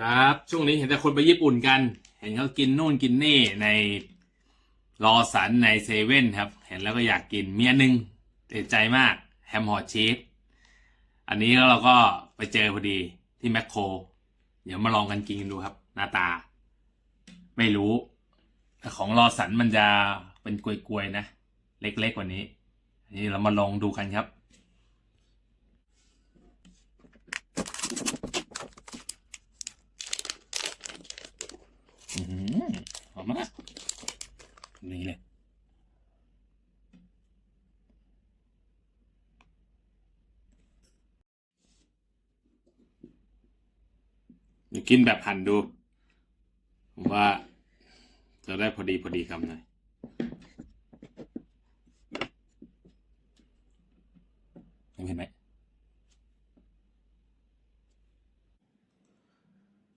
ครับ ช่วงนี้เห็นแต่คนไปญี่ปุ่นกัน เห็นเขากินนู่นกินนี่ในรอสันในเซเว่นครับ เห็นแล้วก็อยากกินเมียหนึ่งติดใจมากแฮมฮอร์ชีสอันนี้แล้วเราก็ไปเจอพอดีที่แมคโคร เดี๋ยวมาลองกันกินดูครับ หน้าตา ไม่รู้ แต่ของรอสันมันจะเป็นกลวยๆนะ เล็กๆกว่านี้อันนี้เรามาลองดูกันครับ อือหือห อมมากนี่เลยกินแบบหั่นดู ว่าจะได้พอดีพอดีคำหน่อยเห็นไหม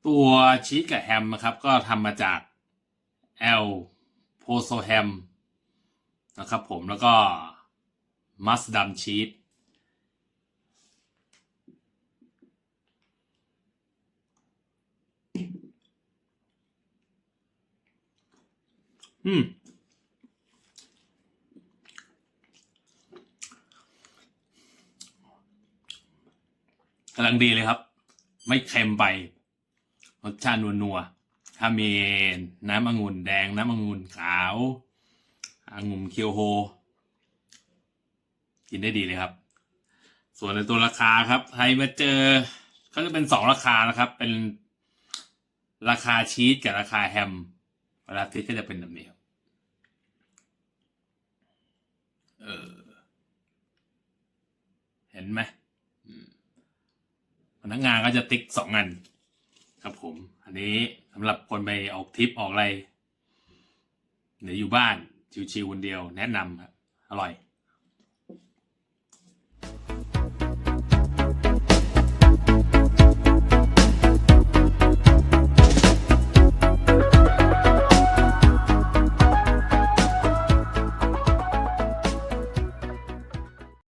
ตัวชีสกับแฮมนะครับ ก็ทำมาจาก แอลโพโซแฮมนะครับผมแล้วก็มัสดัมชีสอืม กำลังดีเลยครับ ไม่เค็มไป รสชาตินัวๆ ถ้ามีน้ำองุ่นแดง น้ำองุ่นขาวองุ่นเคียวโฮ กินได้ดีเลยครับ ส่วนในตัวราคาครับใครมาเจอก็จะเป็นสองราคานะครับ เป็นราคาชีสกับราคาแฮมเวลาทิสก็จะเป็นแบบนี้ครับเออ เห็นไหมอืมพนักงานก็จะติ๊กสองอัน ครับผม อันนี้สำหรับคนไปออกทริปออกอะไรหรืออยู่บ้านชิวๆคนเดียวแนะนำครับอร่อย